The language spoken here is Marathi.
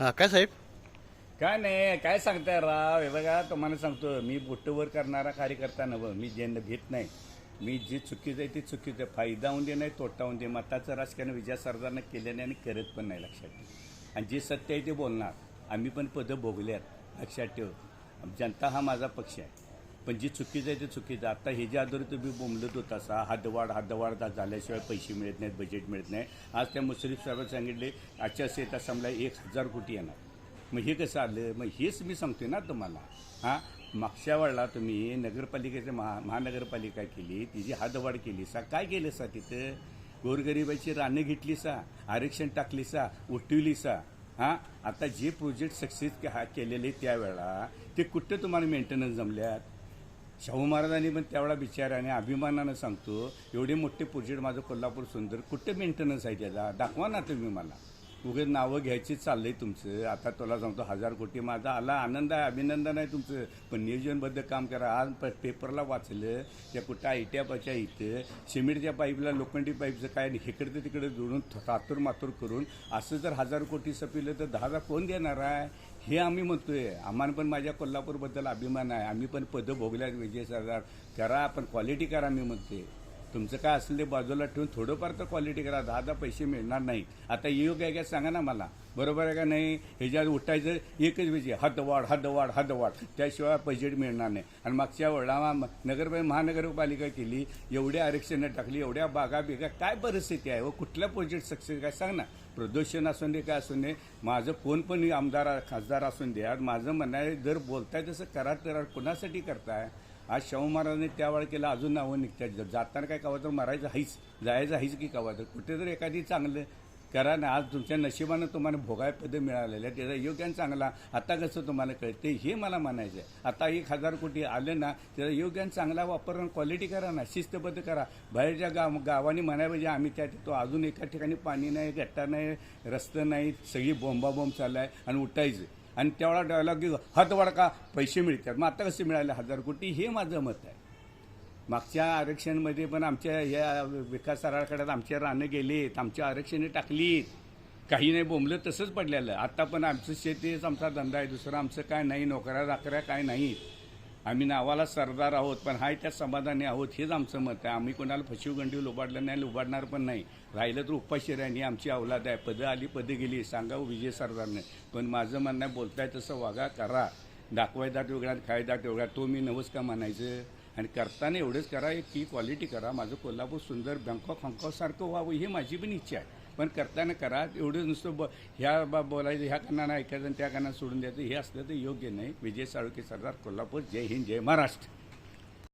हा काय साहेब? काय नाही काय सांगताय राव? हे बघा तुम्हाला सांगतो मी बुट्टवर करणारा कार्यकर्ता नव मी ज्यांना घेत नाही. मी जे चुकीचं आहे ते चुकीचं. आहे फायदा होऊन दे नाही तोटा होऊन दे. मताचं राजकारण विजय सरदारनं केलं नाही आणि करत पण नाही लक्षात ठेव. आणि जे सत्य आहे ते बोलणार. आम्ही पण पदं भोगल्यात. लक्षात ठेव. जनता हा माझा पक्ष आहे. पण जी चुकीचं आहे ते चुकीचं आहे. आता हे जे आधारे तुम्ही बोंबलत होता असा हदवाढ हद्दवाढ झाल्याशिवाय पैसे मिळत नाहीत बजेट मिळत नाही. आज त्या मुश्रीफ साहेबांनी सांगितले आजच्या सेता समजा एक हजार कोटी येणार. मग हे कसं आलं? मग हेच मी सांगतोय ना तुम्हाला. हां? मागच्या वेळेला तुम्ही नगरपालिकेचे महा महानगरपालिका केली तिची हदवाढ केली सा काय केलं सा तिथं? गोरगरिबाची रानं घेतली सा आरक्षण टाकली सा उठविली सा. हां? आता जे प्रोजेक्ट सक्सेस हा केलेले त्यावेळेला ते कुठं तुम्हाला मेंटेनन्स जमल्यात? शाहू महाराजांनी पण तेवढा बिचाराने अभिमानानं सांगतो एवढे मोठे प्रोजेक्ट माझं कोल्हापूर सुंदर कुठे मेंटेनन्स आहे त्याचा? दाखवा ना तुम्ही मला. उगे नावं घ्यायचीच चाललं आहे तुमचं. आता तुला सांगतो हजार कोटी माझा आला आनंद आहे अभिनंदन आहे तुमचं. पण नियोजनबद्ध काम करा. आज प पेपरला वाचलं त्या कुठं आय टी आयट्यापाच्या इथं सिमेंटच्या पाईपला लोखंडी पाईपचं काय आणि इकडं तिकडे जोडून थातूर मातूर करून असं जर हजार कोटी सपिलं तर दहा हजार कोण देणार आहे? हे आम्ही म्हणतोय. आम्हाला पण माझ्या कोल्हापूरबद्दल अभिमान आहे. आम्ही पण पदं भोगल्यात विजय सरदार. करा पण क्वालिटी करा मी म्हणते तुमचं काय असेल ते बाजूला ठेवून थोडंफार तर क्वालिटी करा. दहा दहा पैसे मिळणार नाही. आता योग आहे का सांगा ना मला. बरोबर आहे का नाही? ह्याच्यात उठायचं एकच विजय हदवाढ हदवाढ हदवाढ. त्याशिवाय बजेट मिळणार नाही. आणि मागच्या वेळा नगर महानगरपालिका केली एवढ्या आरक्षणं टाकली एवढ्या बागा बिगा काय परिस्थिती आहे? व कुठल्या प्रोजेक्ट सक्सेस काय? सांग ना. प्रदूषण असून दे काय असून दे माझं कोण पण आमदार खासदार असून द्या माझं म्हणणं आहे जर बोलताय तसं करार तर कुणासाठी करताय? आज शाहू महाराजांनी त्यावेळेला केलं अजून नावं निघतात. जाताना काय कवा तर मरायचं हाईच जायचं हाईच की कवा तर कुठे तर एखादी चांगलं करा ना आज तुमच्या नशिबानं तुम्हाला भोगाय पद मिळालेलं आहे त्याचा योग्य आणि चांगला आता कसं तुम्हाला कळते हे मला म्हणायचं आहे. आता एक हजार कोटी आलं ना त्याचा योग्य आणि चांगला वापर क्वालिटी करा ना शिस्तबद्ध करा. बाहेरच्या गाव गावांनी म्हणाय पाहिजे आम्ही त्या तो अजून एका ठिकाणी पाणी नाही गट्टा नाही रस्ता नाही सगळी बोंबाबोंब चालला आहे आणि उठायचं. आणि तेवढा डायलॉग की हातवाडका पैसे मिळतात. मग आता कसे मिळाले? हजार कोटी? हे माझं मत आहे. मागच्या आरक्षणमध्ये पण आमच्या या विकास आराखड्यात आमच्या रानं गेलेत आमच्या आरक्षणे टाकलीत. काही नाही बोंबलं तसंच पडलेलं आता पण आमचं शेतीच आमचा धंदा आहे. दुसरं आमचं काय नाही नोकऱ्या राकऱ्या काय नाही आम्ही नावाला सरदार आहोत पण हाय त्या समाधानी आहोत हेच आमचं मत आहे. आम्ही कोणाला फशीवगंडी लुबाडलं नाही लुबाडणार पण नाही. राहिलं तर उपाशी राहिनी आमची अवलाद आहे. पदं आली पदं गेली सांगावं विजय सरदारने. पण माझं म्हणणं आहे बोलताय तसं वागा करा. दाखवाय दाट वेगळा खाय दाट वेगळा तो मी नवस का म्हणायचं? आणि करताना एवढंच करा एक की क्वालिटी करा. माझं कोल्हापूर सुंदर बँकॉक हाँगकाँगसारखं व्हावं ही माझी पण इच्छा आहे. पण करताना करा. एवढं नुसतं ब ह्या बा बोलायचं ह्या कानानं ऐकायचं आणि त्या कानानं सोडून द्यायचं हे असलं तर योग्य नाही. विजय साळुके सरदार कोल्हापूर जय हिंद जय महाराष्ट्र.